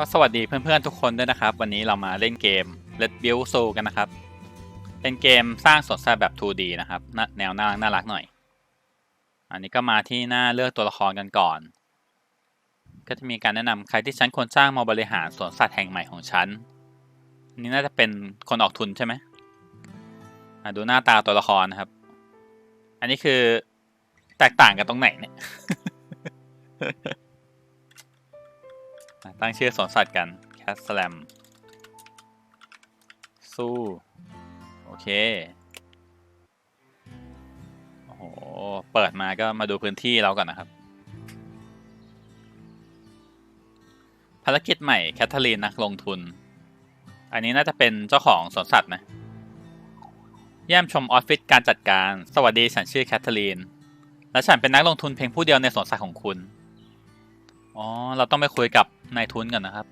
ก็สวัสดีเพื่อนๆทุกคนด้วยนะครับ วันนี้เรามาเล่นเกม Let's Build Zoo กันนะครับ เป็นเกมสร้างสวนสัตว์แบบ 2D นะครับ แนวน่ารักน่ารักหน่อย อันนี้ก็มาที่หน้าเลือกตัวละครกันก่อน ก็จะมีการแนะนำใครที่ฉันควรสร้างมาบริหารสวนสัตว์แห่งใหม่ของฉันนนี้น่าจะเป็นคนออกทุนใช่ไหมดูหน้าตาตัวละครนะครับ อันนี้คือแตกต่างกันตรงไหนเนี่ย ตั้งชื่อสวนสัตว์กัน Cat Slam สู้ โอเค โอ้โห เปิดมาก็มาดูพื้นที่เราก่อนนะครับ ภารกิจใหม่แคทเธอรีนนักลงทุน อันนี้น่าจะเป็นเจ้าของสวนสัตว์นะ เยี่ยมชมออฟฟิศการจัดการ สวัสดีฉันชื่อแคทเธอรีน และฉันเป็นนักลงทุนเพียงผู้เดียวในสวนสัตว์ของคุณ อ๋อ เราต้องไปคุยกับ นายทุนก่อนนะครับ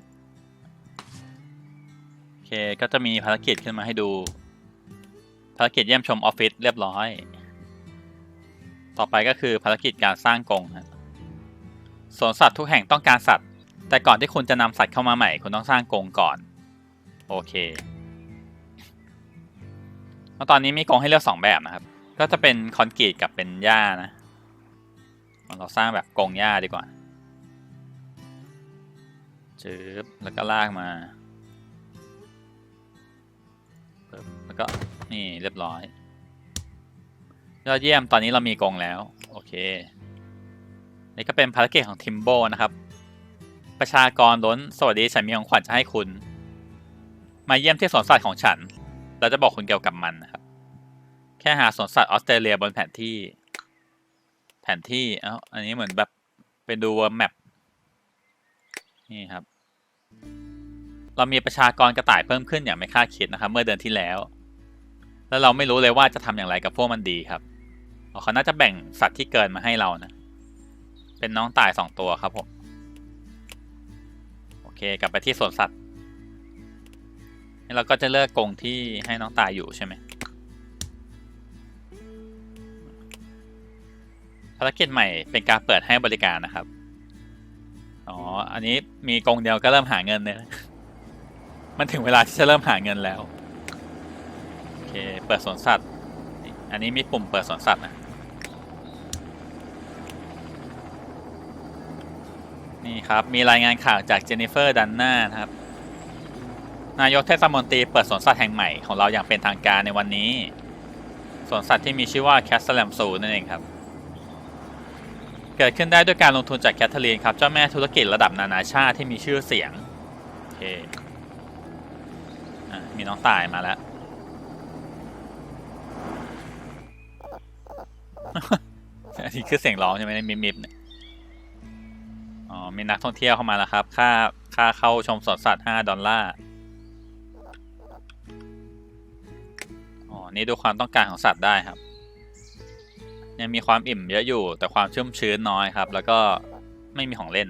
โอเค ก็จะมีภารกิจขึ้นมาให้ดู ภารกิจเยี่ยมชมออฟฟิศเรียบร้อย ต่อไปก็คือภารกิจการสร้างกรงสวนสัตว์ทุกแห่งต้องการสัตว์ แต่ก่อนที่คุณจะนำสัตว์เข้ามาใหม่ คุณต้องสร้างกรงก่อน โอเคแล้วตอนนี้มีกรงให้เลือกสองแบบนะครับ ก็จะเป็นคอนกรีตกับเป็นหญ้านะ เราสร้างแบบกรงหญ้าดีกว่า จืบแล้วก็ลากมาแล้วก็นี่เรียบร้อย ยอดเยี่ยมตอนนี้เรามีกรงแล้ว โอเค นี่ก็เป็นภารกิจของทิมโบนะครับ ประชากรล้นสวัสดีฉันมีของขวัญจะให้คุณ มาเยี่ยมที่สวนสัตว์ของฉัน เราจะบอกคุณเกี่ยวกับมันนะครับ แค่หาสวนสัตว์ออสเตรเลียบนแผนที่ แผนที่เอ้าอันนี้เหมือนแบบเป็นดูแมป นี่ครับ เรามีประชากรกระต่ายเพิ่มขึ้นอย่างไม่คาดคิดนะครับ เมื่อเดือนที่แล้ว แล้วเราไม่รู้เลยว่าจะทำอย่างไรกับพวกมันดีครับเขาน่าจะแบ่งสัตว์ที่เกินมาให้เรานะ เป็นน้องต่ายสองตัวครับผม โอเค กลับไปที่สวนสัตว์นี่เราก็จะเลือกกรงที่ให้น้องตายอยู่ใช่ไหมภารกิจใหม่เป็นการเปิดให้บริการนะครับ อ๋อ อันนี้มีกรงเดียวก็เริ่มหาเงินเลยมันถึงเวลาที่จะเริ่มหาเงินแล้ว โอเค เปิดสวนสัตว์ อันนี้มีปุ่มเปิดสวนสัตว์นะ นี่ครับ มีรายงานข่าวจากเจนนิเฟอร์ดันน่านะครับ นายกเทศมนตรีเปิดสวนสัตว์แห่งใหม่ของเราอย่างเป็นทางการในวันนี้ สวนสัตว์ที่มีชื่อว่าแคสเซลมซูนั่นเองครับ เกิดขึ้นได้ด้วยการลงทุนจากแคทเธอรีนครับ เจ้าแม่ธุรกิจระดับนานาชาติที่มีชื่อเสียงโอเคมีน้องตายมาแล้ว อันนี้คือเสียงร้องใช่ไหมในมิมมิบเนี่ยอ๋อ มีนักท่องเที่ยวเข้ามาแล้วครับ ค่าค่าเข้าชมสวนสัตว์5ดอลลาร์อ๋อ นี่ดูความต้องการของสัตว์ได้ครับ ยังมีความอิ่มเยอะอยู่ แต่ความชุ่มชื้นน้อยครับ แล้วก็ไม่มีของเล่น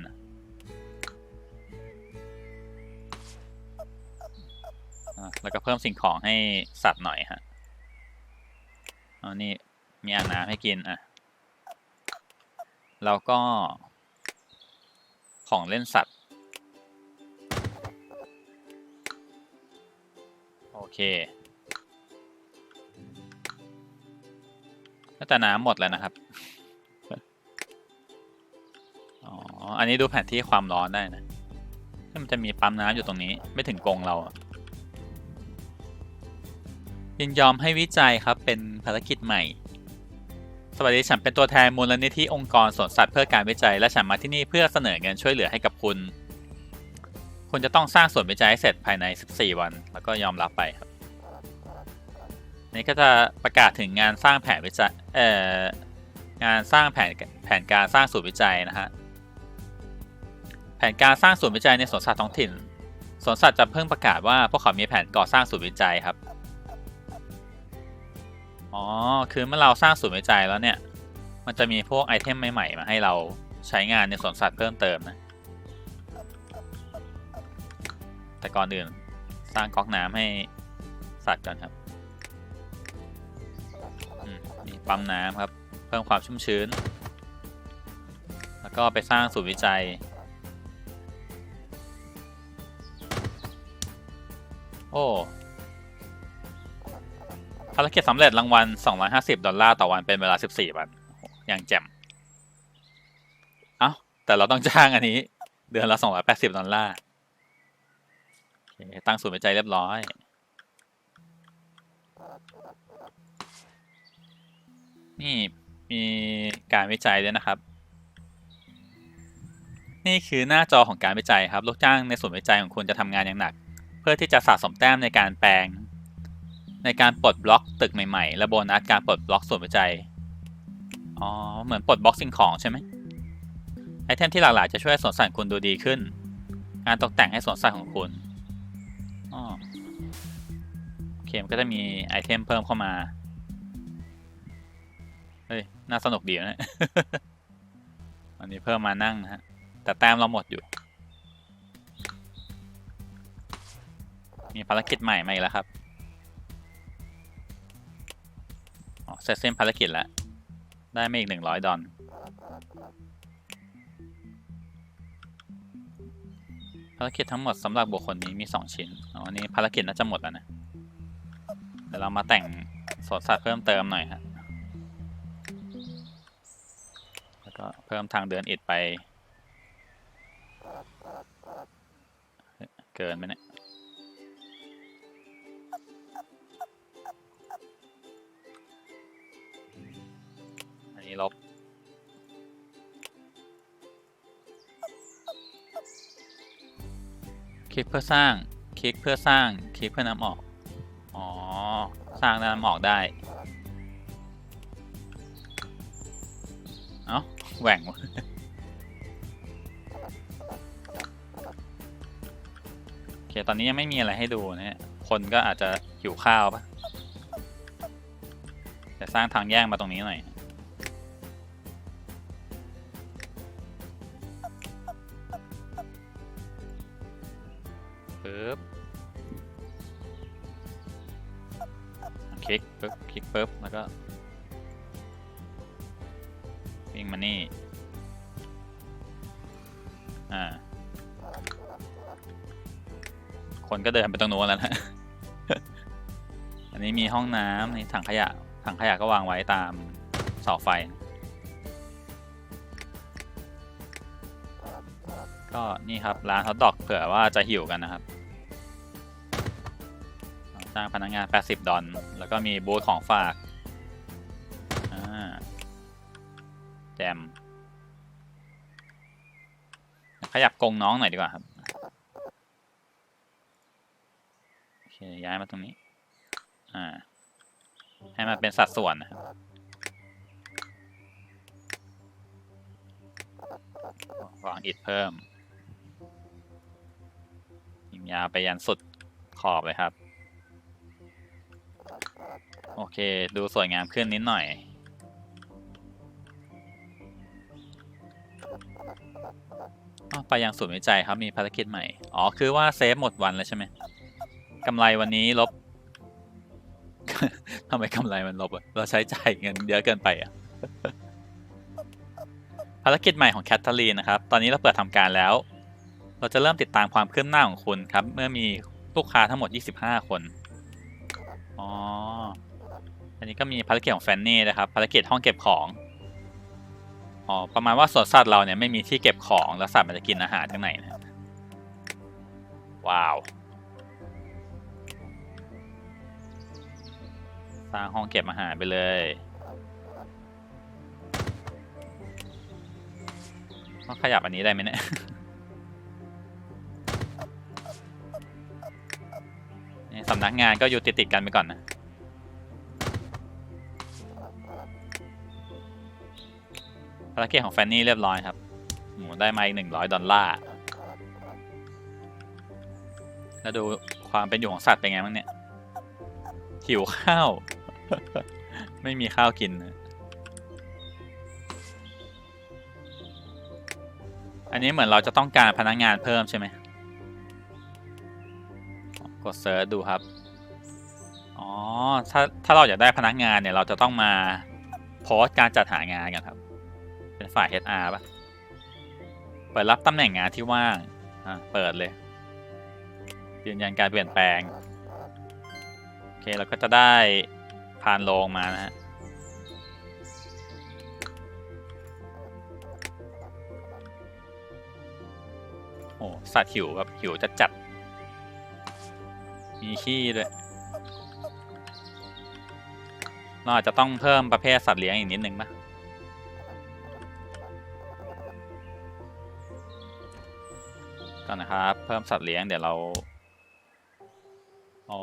แล้วก็เพิ่มสิ่งของให้สัตว์หน่อยฮะอ๋อนี่มีอาน้ำให้กินอะ แล้วก็ของเล่นสัตว์ โอเค แต่น้ำหมดแล้วนะครับ อ๋อ อันนี้ดูแผนที่ความร้อนได้นะที่มันจะมีปั๊มน้ำอยู่ตรงนี้ ไม่ถึงกรงเรายินยอมให้วิจัยครับเป็นภารกิจใหม่ สวัสดีฉันเป็นตัวแทนมูลนิธิองค์กรสวนสัตว์เพื่อการวิจัย และฉันมาที่นี่เพื่อเสนอเงินช่วยเหลือให้กับคุณ คุณจะต้องสร้างส่วนวิจัยให้เสร็จภายใน 14 วัน แล้วก็ยอมรับไปครับ นี่ก็จะประกาศถึงงานสร้างแผนวิจัยเอ่องานสร้างแผนแผนการสร้างศูนย์วิจัยนะฮะแผนการสร้างศูนย์วิจัยในสวนสัตว์ท้องถิ่นสวนสัตว์จะเพิ่งประกาศว่าพวกเขามีแผนก่อสร้างศูนย์วิจัยครับอ๋อคือเมื่อเราสร้างศูนย์วิจัยแล้วเนี่ยมันจะมีพวกไอเทมใหม่ๆมาให้เราใช้งานในสวนสัตว์เพิ่มเติมนะแต่ก่อนอื่นสร้างก๊อกน้ำให้สัตว์ก่อนครับ ปั๊มน้ำครับ เพิ่มความชุ่มชื้น แล้วก็ไปสร้างศูนย์วิจัย โอ้ภารกิจสำเร็จรางวัล 250 ดอลลาร์ต่อวันเป็นเวลา 14 วันอย่างแจ่ม เอ้า แต่เราต้องจ้างอันนี้ เดือนละ 280 ดอลลาร์ตั้งศูนย์วิจัยเรียบร้อย นี่มีการวิจัยด้วยนะครับ นี่คือหน้าจอของการวิจัยครับ ลูกจ้างในศูนวิจัยของคุณจะทำงานอย่างหนัก เพื่อที่จะสะสมแต้มในการแปลง ในการปลดบล็อกตึกใหม่ๆ และโบนัสการปลดบล็อกศูนวิจัย อ๋อ เหมือนปลดบล็อกสิ่งของใช่ไหมไอเทมที่หลากหลายจะช่วยสวนสัตว์คุณดูดีขึ้น การตกแต่งให้สวนสัตว์ของคุณอ๋อโอเคมันก็จะมีไอเทมเพิ่มเข้ามา น่าสนุกดีนะวันนี้เพิ่มมานั่งนะฮะ แต่แต้มเราหมดอยู่ มีภารกิจใหม่มาอีกแล้วครับอ๋อเสร็จสิ้นภารกิจแล้ว ได้ไมาอีกหนึ่งร้อยดอลภารกิจทั้งหมดสำหรับบุคคลนี้มีสองชิ้นอ๋ออันนี้ภารกิจน่าจะหมดแล้วนะ เดี๋ยวเรามาแต่งสวนสัตว์เพิ่มเติมหน่อยฮะแก็เพิ่มทางเดินอิดไป เกินไหมเนี่ยอันนี้ลบคลิกเพื่อสร้าง คลิกเพื่อสร้าง คลิกเพื่อนำออก อ๋อ สร้างแล้วนำออกได้ แหว่งวะโอเค ตอนนี้ยังไม่มีอะไรให้ดูนะฮะ คนก็อาจจะหิวข้าวปะแต่สร้างทางแยกมาตรงนี้หน่อย อ่า คนก็เดินไปตรงนู้นแล้วนะ อันนี้มีห้องน้ำนี่ถังขยะ ถังขยะก็วางไว้ตามเสาไฟ ก็นี่ครับร้านฮอทดอกเผื่อว่าจะหิวกันนะครับจ้างพนักงาน 80 ดอลแล้วก็มีบูธของฝาก อ่า แจม ยับกงน้องหน่อยดีกว่าครับโอเคย้ายมาตรงนี้ อ่า ให้มันเป็นสัดส่วนนะครับวางอิฐเพิ่มยิงยาวไปยันสุดขอบเลยครับ โอเค ดูสวยงามขึ้นนิดหน่อย ไปยังศูนย์วิจัยครับมีภารกิจใหม่ อ๋อ คือว่าเซฟหมดวันแล้วใช่ไหมกำไรวันนี้ลบทำไมกำไรมันลบอะเราใช้จ่ายเงินเยอะเกินไปอะภารกิจใหม่ของแคทเธอรีนนะครับ ตอนนี้เราเปิดทำการแล้ว เราจะเริ่มติดตามความคืบหน้าของคุณครับ เมื่อมีลูกค้าทั้งหมด 25 คน อ๋อ อันนี้ก็มีภารกิจของแฟนนี่นะครับ ภารกิจห้องเก็บของ อ๋อประมาณว่าสวนสัตว์เราเนี่ยไม่มีที่เก็บของแล้วสัตว์มันจะกินอาหารข้างในนะครับว้าวสร้างห้องเก็บอาหารไปเลยต้องขยับอันนี้ได้ไหมเนี่ยนี่สำนักงานก็อยู่ติดติดกันไปก่อนนะ ภารกิจของแฟนนี่เรียบร้อยครับหมูได้มาอีกหนึ่งร้อยดอลลาร์ แล้วดูความเป็นอยู่ของสัตว์เป็นไงบ้างเนี่ย หิวข้าว ไม่มีข้าวกินนะอันนี้เหมือนเราจะต้องการพนักงานเพิ่มใช่ไหม กดเซิร์ชดูครับ อ๋อ ถ้าถ้าเราอยากได้พนักงานเนี่ย เราจะต้องมาโพสต์การจัดหางานกันครับ ฝ่าย HR ป่ะ เปิดรับตำแหน่งงานที่ว่าง อะ เปิดเลย ยืนยันการเปลี่ยนแปลง โอเค เราก็จะได้พานโลงมานะฮะ โอ้สัตว์หิวแบบหิวจะจัด มีขี้ด้วยเราอาจจะต้องเพิ่มประเภทสัตว์เลี้ยงอีกนิดนึงปะ ก่อนนะครับ เพิ่มสัตว์เลี้ยงเดี๋ยวเราโอ้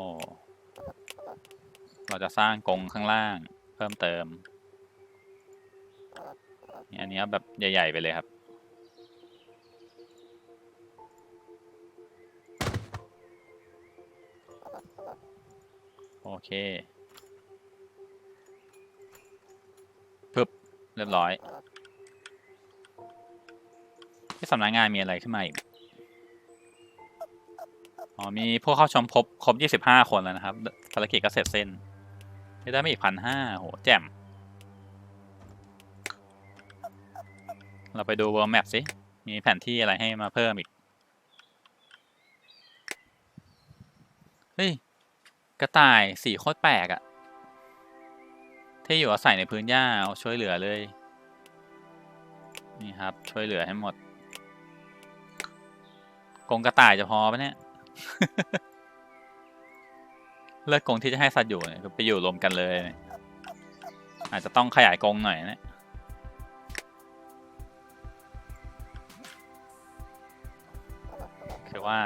เราจะสร้างกรงข้างล่าง เพิ่มเติมนี่อันนี้แบบใหญ่ ๆ ไปเลยครับ โอเคปึ๊บเรียบร้อยที่สำนักงานมีอะไรขึ้นมาอีก อ๋อมีผู้เข้าชมครบครบ25คนแล้วนะครับภารกิจก็เสร็จเส้นได้ไม่อีกพันห้าโหแจ่มเราไปดู World Map สิ มีแผนที่อะไรให้มาเพิ่มอีก เฮ้ย กระต่ายสีโคตรแปลกอะที่อยู่อาศัยในพื้นหญ้าเอาช่วยเหลือเลย นี่ครับช่วยเหลือให้หมดกรงกระต่ายจะพอปะเนี่ย เลิกกรงที่จะให้สัตว์อยู่เนี่ยไปอยู่รวมกันเลย อาจจะต้องขยายกรงหน่อยนะคือว่า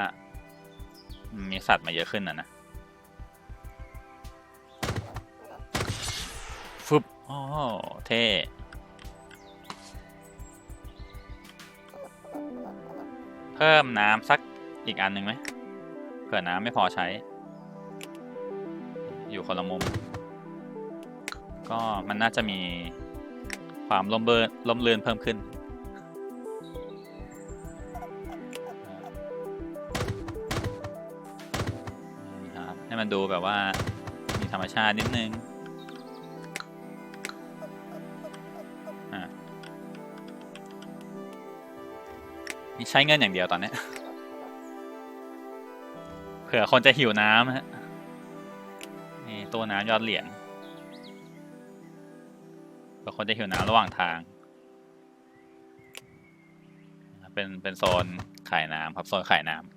มีสัตว์มาเยอะขึ้นนะนะฟึบโอ้เท่เพิ่มน้ำสักอีกอันหนึ่งไหม เผื่อน้ำไม่พอใช้ อยู่คนละมุม ก็มันน่าจะมีความลมเบินลมเลือนเพิ่มขึ้น ให้มันดูแบบว่ามีธรรมชาตินิดนึงอ่ามีใช้เงินอย่างเดียวตอนเนี้ย เผื่อคนจะหิวน้ำฮะนี่ตู้น้ำยอดเหรียญเผื่อคนจะหิวน้ำระหว่างทาง เป็นเป็นโซนขายน้ำครับโซนขายน้ำ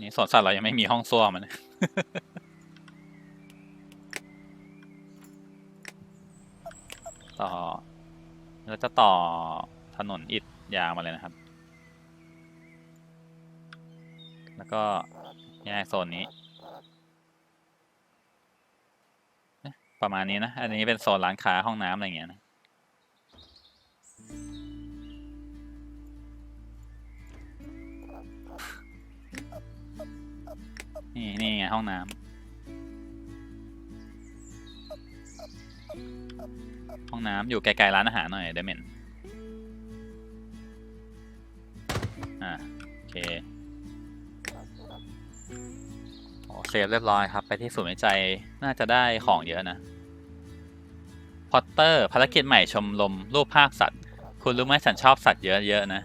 นี่สวนสัตว์เรายังไม่มีห้องส้วมมันต่อเราจะต่อถนนอิฐยาวมาเลยนะครับ แล้วก็แยกโซนนี้ ประมาณนี้นะ อันนี้เป็นโซนร้านค้าห้องน้ำอะไรอย่างเงี้ยนะนี่นี่ไงห้องน้ำห้องน้ำอยู่ไกลๆร้านอาหารหน่อยเดเมนอ่าโอเค เซฟเรียบร้อยครับ ไปที่ศูนย์วิจัยน่าจะได้ของเยอะนะ พอตเตอร์ภารกิจใหม่ชมรมรูปภาพสัตว์ คุณรู้ไหมฉันชอบสัตว์เยอะๆนะ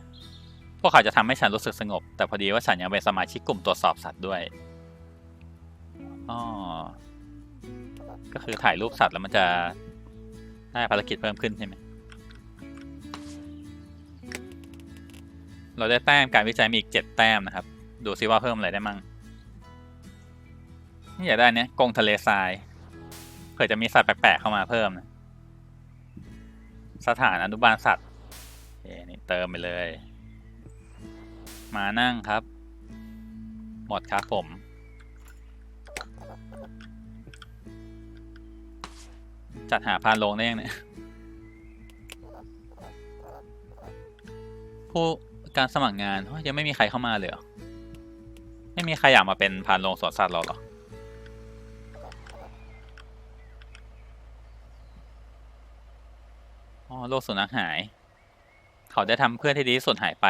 พวกเขาจะทำให้ฉันรู้สึกสงบ แต่พอดีว่าฉันยังเป็นสมาชิกกลุ่มตรวจสอบสัตว์ด้วยอ๋อก็คือถ่ายรูปสัตว์แล้วมันจะได้ภารกิจเพิ่มขึ้นใช่ไหมเราได้แต้มการวิจัยมีอีกเจ็ดแต้มนะครับ ดูซิว่าเพิ่มอะไรได้มั่ง นี่อยากได้เนี้ยกงทะเลทรายเผื่อจะมีสัตว์แปลกๆเข้ามาเพิ่มนะสถานอนุบาลสัตว์โอเนี่เติมไปเลย มานั่งครับ หมดครับผม จัดหาพานลงได้ยังเนี่ยผู้การสมัครงานยังไม่มีใครเข้ามาเลยไม่มีใครอยากมาเป็นพานลงสวนสัตว์เราหรอ โรคสุนัขหาย เขาได้ทำเพื่อนที่ดีสุดหายไป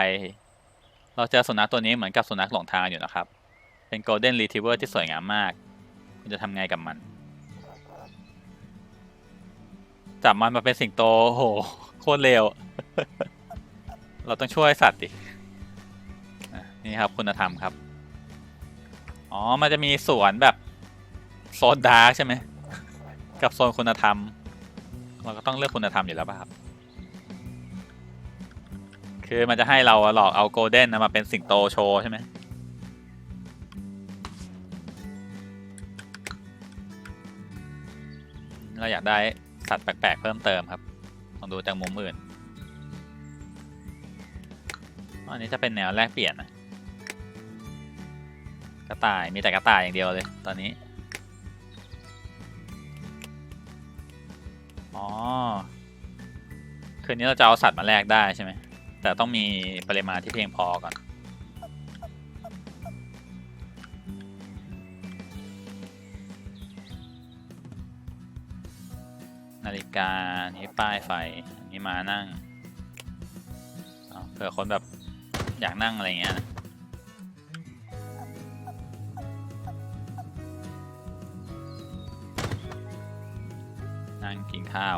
เราเจอสุนัขตัวนี้เหมือนกับสุนัขหลงทางอยู่นะครับ เป็น Golden Retriever ที่สวยงามมาก คุณจะทำไงกับมัน จับมันมาเป็นสิงโตโหโคตรเร็ว เราต้องช่วยสัตว์ดินี่ครับคุณธรรมครับ อ๋อ มันจะมีสวนแบบโซนดาร์กใช่ไหม กับโซนคุณธรรม เราก็ต้องเลือกคุณธรรมอยู่แล้วป่ะครับ คือมันจะให้เราหลอกเอาโกลเด้นมาเป็นสิงโตโชว์ใช่ไหมเราอยากได้สัตว์แปลกๆเพิ่มเติมครับลองดูจากมุมอื่นอันนี้จะเป็นแนวแลกเปลี่ยนนะกระต่ายมีแต่กระต่ายอย่างเดียวเลยตอนนี้ อ๋อ คืนนี้เราจะเอาสัตว์มาแลกได้ใช่ไหม แต่ต้องมีปริมาณที่เพียงพอก่อน นาฬิกา นี้ป้ายไฟ อันนี้มานั่ง เผื่อคนแบบอยากนั่งอะไรเงี้ยนะนั่งกินข้าว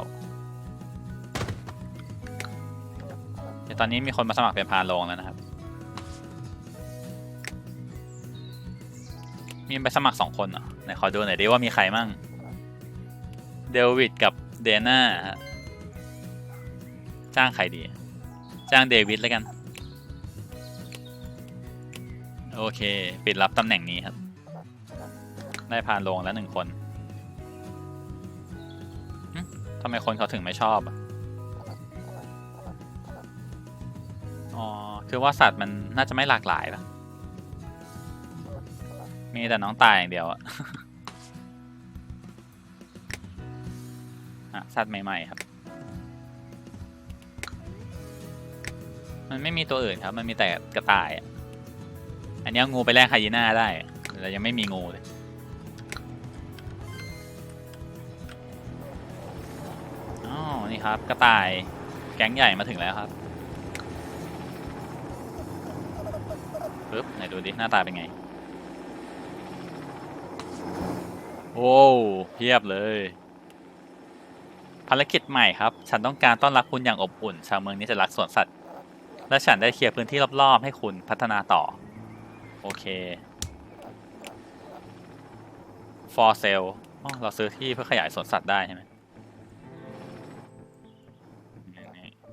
อนนี้มีคนมาสมัครเป็นพานโรงแล้วนะครับ มีไปสมัครสองคนเหรอไหนขอดูหน่อยดิว่ามีใครมั่ง เดวิดกับเดน่าจ้างใครดี จ้างเดวิดแล้วกัน โอเค ปิดรับตำแหน่งนี้ครับ ได้ผานลงแล้วหนึ่งคนทำไมคนเขาถึงไม่ชอบอะ คือว่าสัตว์มันน่าจะไม่หลากหลายปะมีแต่น้องตายอย่างเดียวอะหาสัตว์ใหม่ๆครับ มันไม่มีตัวอื่นครับ มันมีแต่กระต่ายอะอันนี้เอางูไปแลกไฮยีน่าได้แต่ยังไม่มีงูเลย อ๋อ นี่ครับ กระต่ายแก๊งใหญ่มาถึงแล้วครับ ปึ๊บไหนดูดิ หน้าตาเป็นไง โอ้เพียบเลย ภารกิจใหม่ครับ ฉันต้องการต้อนรับคุณอย่างอบอุ่น ชาวเมืองนี้จะรักสวนสัตว์ และฉันได้เคลียร์พื้นที่รอบๆ ให้คุณพัฒนาต่อ โอเค for sale เราซื้อที่เพื่อขยายสวนสัตว์ได้ใช่ไหม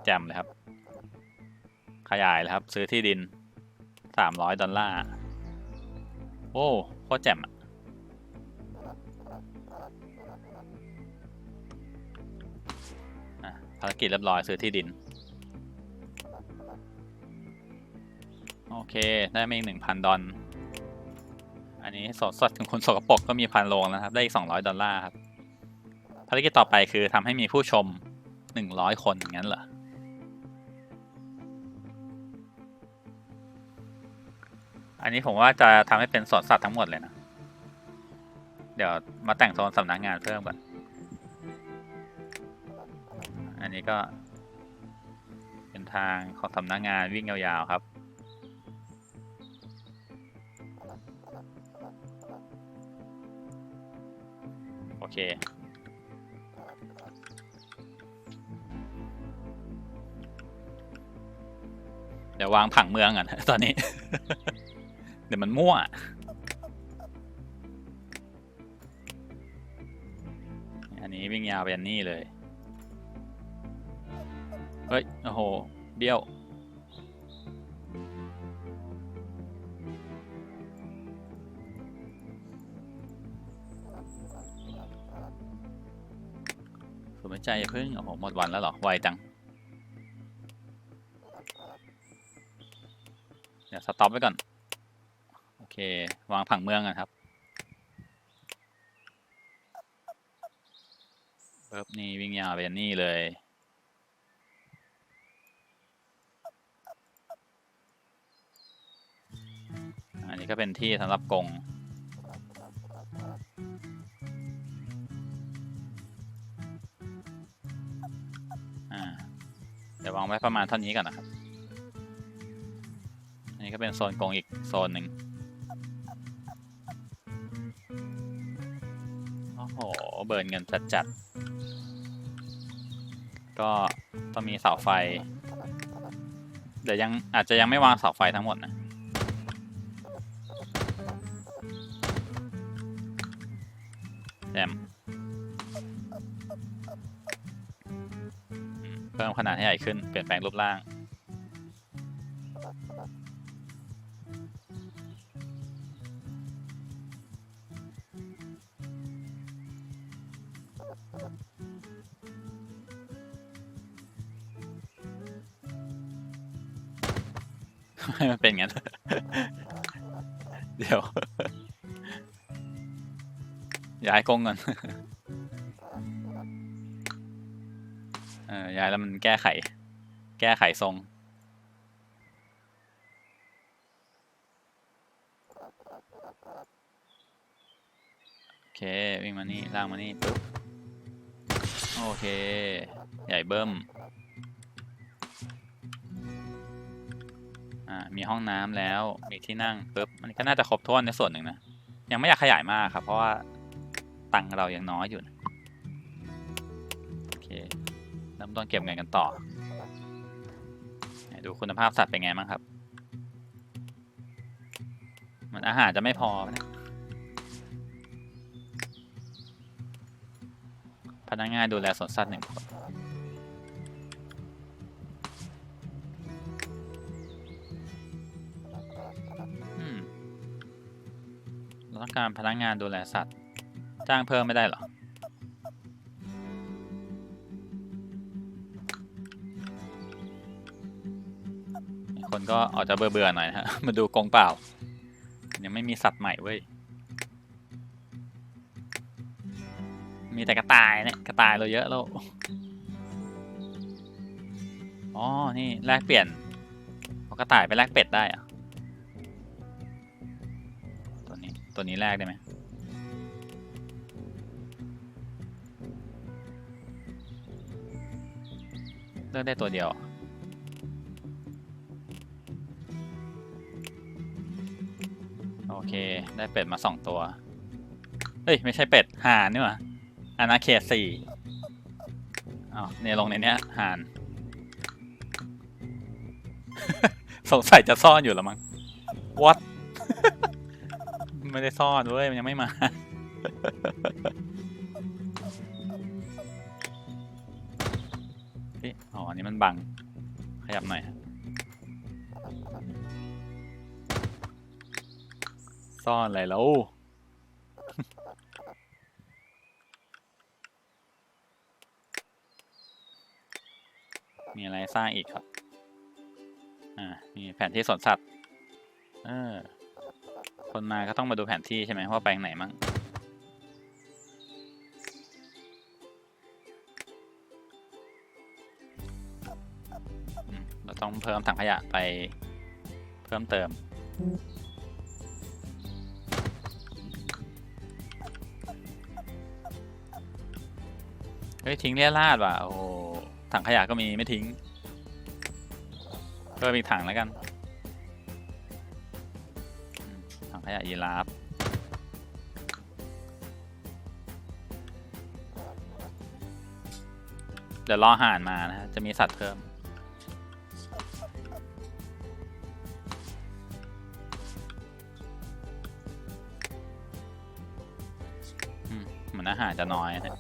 แจมเลยครับ ขยายเลยครับ ซื้อที่ดิน สามร้อยดอลลาร์ โอ้โคตรแจ่มอะอะภารกิจเรียบร้อยซื้อที่ดิน โอเค ได้มาอีกหนึ่งพันดอลอันนี้สดสดถึงคนสกปรกก็มีพันโลงแล้วครับ ได้อีกสองร้อยดอลลาร์ครับ ภารกิจต่อไปคือทำให้มีผู้ชมหนึ่งร้อยคนอย่างนั้นเหรอ อันนี้ผมว่าจะทำให้เป็นสวนสัตว์ทั้งหมดเลยนะ เดี๋ยวมาแต่งโซนสำนักงานเพิ่มก่อน อันนี้ก็ เป็นทางของสำนักงานวิ่งยาวๆครับ โอเค เดี๋ยววางผังเมืองก่อน ตอนนี้ เดี๋ยวมันมั่ว อันนี้วิ่งยาวไปยันนี่เลย เฮ้ย โอ้โห เบี้ยวสนใจอย่าเพิ่งโอ้โหหมดวันแล้วเหรอ ไวจัง เดี๋ยวสต็อปไว้ก่อน เค วางผังเมืองกันครับเบิบนี่วิ่งยาวไปนี่เลย อันนี้ก็เป็นที่สำหรับกงอ่าเดี๋ยววางไว้ประมาณเท่านี้ก่อนนะครับ อันนี้ก็เป็นโซนกงอีกโซนหนึ่ง โอ้เบิร์นเงินจัดจัดก็ต้องมีเสาไฟ เดี๋ยวยังอาจจะยังไม่วางเสาไฟทั้งหมดนะแจมเพิ่มขนาดให้ใหญ่ขึ้นเปลี่ยนแปลงรูปร่าง เป็นงั้น เดี๋ยว ย้ายกงก่อนเออย้ายแล้วมันแก้ไข แก้ไขทรงโอเควิ่งมานี่ล่างมานี่ปึ๊บโอเค ใหญ่เบิ้ม อ่ามีห้องน้ำแล้วมีที่นั่งปึ๊บมันก็น่าจะครบถ้วนในส่วนหนึ่งนะยังไม่อยากขยายมากครับ เพราะว่าตังเรายังน้อยอยู่นะโอเคเริ่มต้นเก็บเงินกันต่อดูคุณภาพสัตว์เป็นไงบ้างครับ มันอาหารจะไม่พอนะพนักงานดูแลสวนสัตว์หนึ่งคน การพนักงานดูแลสัตว์ จ้างเพิ่มไม่ได้หรอ คนก็อาจจะเบื่อๆหน่อยนะฮะมาดูกรงเปล่า ยังไม่มีสัตว์ใหม่เว้ย มีแต่กระต่ายเนี่ย กระต่ายเราเยอะแล้ว อ๋อ นี่แลกเปลี่ยนเอากระต่ายไปแลกเป็ดได้อะ ตัวนี้แรกได้ไหมเลือกได้ตัวเดียว โอเค ได้เป็ดมาสองตัว เฮ้ย ไม่ใช่เป็ด ห่านนี่หว่าอาณาเขตสี่อ้าวเนี่ยลงในเนี้ยห่าน สงสัยจะซ่อนอยู่แล้วมั้ง what ไม่ได้ซ่อนเว้ยมันยังไม่มา เอ๊ะอ๋ออันนี้มันบัง ขยับหน่อยซ่อนอะไรแล้วมีอะไรสร้างอีกครับ อ่า มีแผนที่สวนสัตว์ เออ คนมาก็ต้องมาดูแผนที่ใช่ไหมว่าไปทางไหนมั่งอืมเราต้องเพิ่มถังขยะไปเพิ่มเติม เฮ้ย ทิ้งเรี่ยราดว่ะ โอ้โหถังขยะก็มีไม่ทิ้งเพิ่มอีกถังแล้วกัน ยะยีราฟเดี๋ยวรอห่านมานะฮะจะมีสัตว์เพิ่ม อืมเหมือนอาหารจะน้อยนะ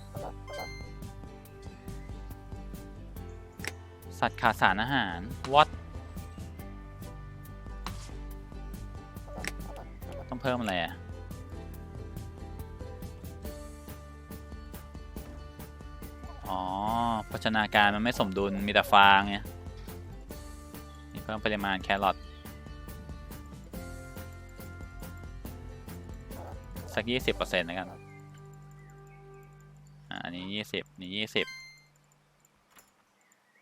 สัตว์ขาดสารอาหาร what เพิ่มอะไรอะอ๋อโภชนาการมันไม่สมดุลมีแต่ฟางไงนี่เพิ่มปริมาณแครอทสักยี่สิบเปอร์เซ็นต์แล้วกันอ่าอันนี้ยี่สิบนี่ยี่สิบ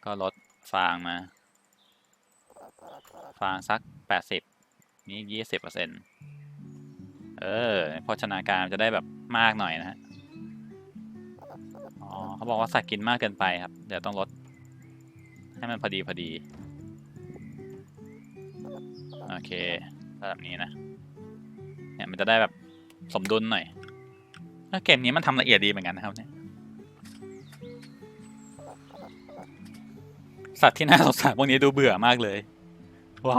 ก็ลดฟางมา ฟางสักแปดสิบนี่ยี่สิบเปอร์เซ็นต์ เออโภชนาการจะได้แบบมากหน่อยนะฮะอ๋อเขาบอกว่าสัตว์กินมากเกินไปครับ เดี๋ยวต้องลด ให้มันพอดีพอดี โอเคแบบนี้นะเนี่ยมันจะได้แบบสมดุลหน่อยแล้วเกมนี้มันทำละเอียดดีเหมือนกันนะครับเนี่ยสัตว์ที่น่าสงสารพวกนี้ดูเบื่อมากเลยว้า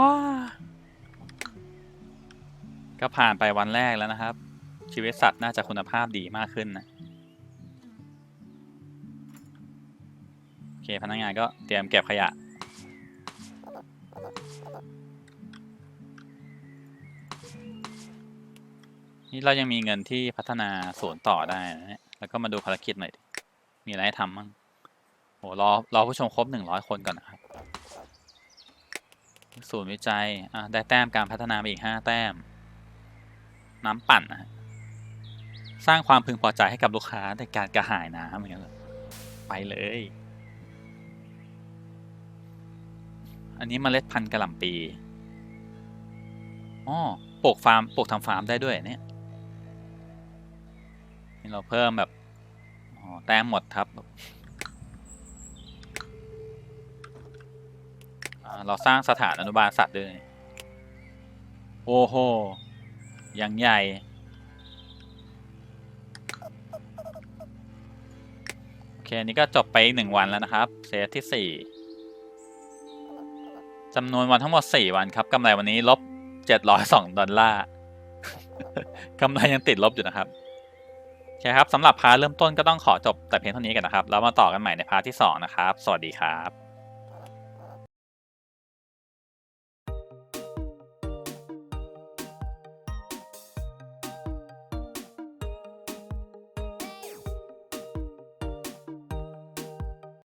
ก็ผ่านไปวันแรกแล้วนะครับ ชีวิตสัตว์น่าจะคุณภาพดีมากขึ้นนะโอเคพนักงานก็เตรียมเก็บขยะ นี่เรายังมีเงินที่พัฒนาสวนต่อได้นะ แล้วก็มาดูภารกิจหน่อยดิมีอะไรให้ทำบ้างโหรอรอผู้ชมครบหนึ่งร้อยคนก่อนนะครับศูนย์วิจัย อะ ได้แต้มการพัฒนาไปอีกห้าแต้ม น้ำปั่นนะสร้างความพึงพอใจให้กับลูกค้าในการกระหายน้ำอย่างเงี้ยไปเลย อันนี้เมล็ดพันธุ์กระหล่ำปีอ๋อปลูกฟาร์มปลูกทำฟาร์มได้ด้วยเนี่ยนี่เราเพิ่มแบบอ๋อแต้มหมดครับเราสร้างสถานอนุบาลสัตว์ด้วย โอ้โห ยังใหญ่ โอเคอันนี้ก็จบไปอีกหนึ่งวันแล้วนะครับ เซตที่สี่จำนวนวันทั้งหมดสี่วันครับกำไรวันนี้ลบเจ็ดร้อยสองดอลลาร์กำไรยังติดลบอยู่นะครับโอเคครับสำหรับพาร์ทเริ่มต้นก็ต้องขอจบแต่เพียงเท่านี้กันนะครับ แล้วมาต่อกันใหม่ในพาร์ทที่สองนะครับ สวัสดีครับ